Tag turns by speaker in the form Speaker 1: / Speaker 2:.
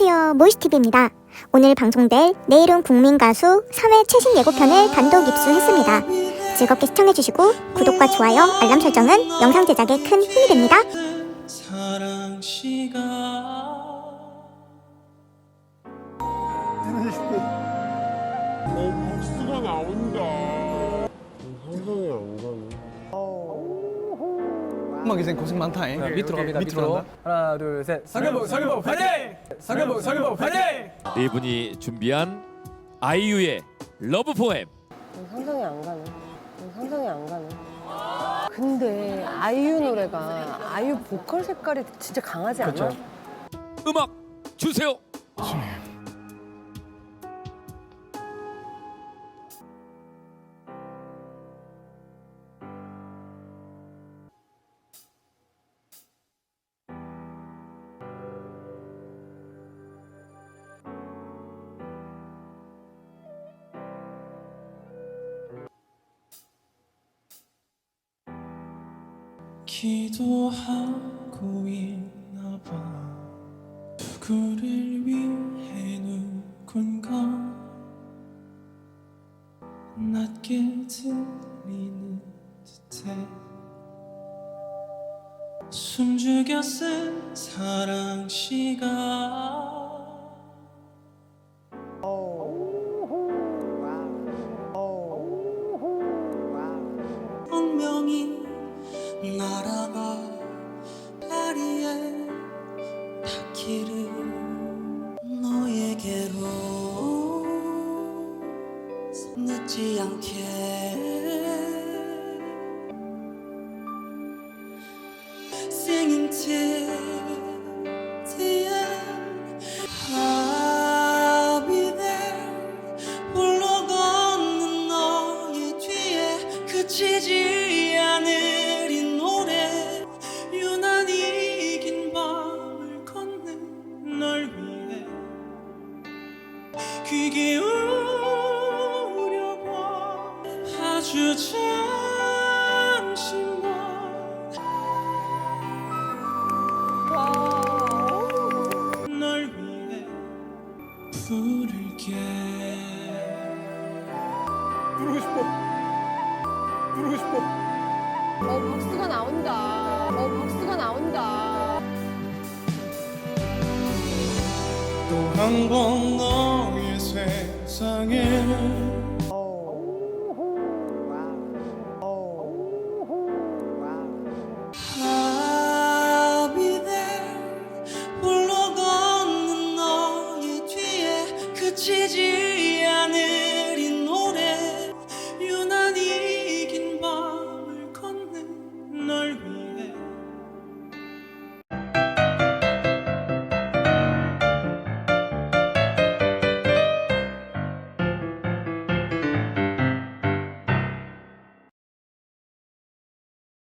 Speaker 1: 안녕하세요. 모이스TV입니다. 오늘 방송될 내일은 국민 가수 3회 최신 예고편을 단독 입수했습니다. 즐겁게 시청해주시고 구독과 좋아요, 알람 설정은 영상 제작에 큰 힘이 됩니다.
Speaker 2: 시간
Speaker 3: 어, 박수가 나온다. 상상이 안 가네.
Speaker 4: 음악 이생 고생 많다. 잉.
Speaker 5: 자, 밑으로 갑니다.
Speaker 4: 밑으로.
Speaker 5: 하나, 둘, 셋.
Speaker 4: 상현복, 상현복, 파이팅! 상현복, 상현복, 파이팅!
Speaker 6: 네 분이 준비한 아이유의 러브 포엠
Speaker 7: 상상이 안 가네. 상상이 안 가네. 근데 아이유 노래가 아이유 보컬 색깔이 진짜 강하지 않아?
Speaker 5: 그렇죠.
Speaker 6: 음악 주세요.
Speaker 2: 기도하고 있나 봐. 누구를 위해 누군가 낮게 들리는 듯해. 숨죽여 쓴 사랑 시간. 운명이 날아가 파리에 닿기를 너에게로 늦지 않게. Singing till 귀 기울여봐 아주 잠시만 널 위해 부를게
Speaker 4: 부르고 싶어. 부르고 싶어.
Speaker 7: 어, 박수가 나온다. 어, 박수가 나온다.
Speaker 2: 또 한 번 너의 세상에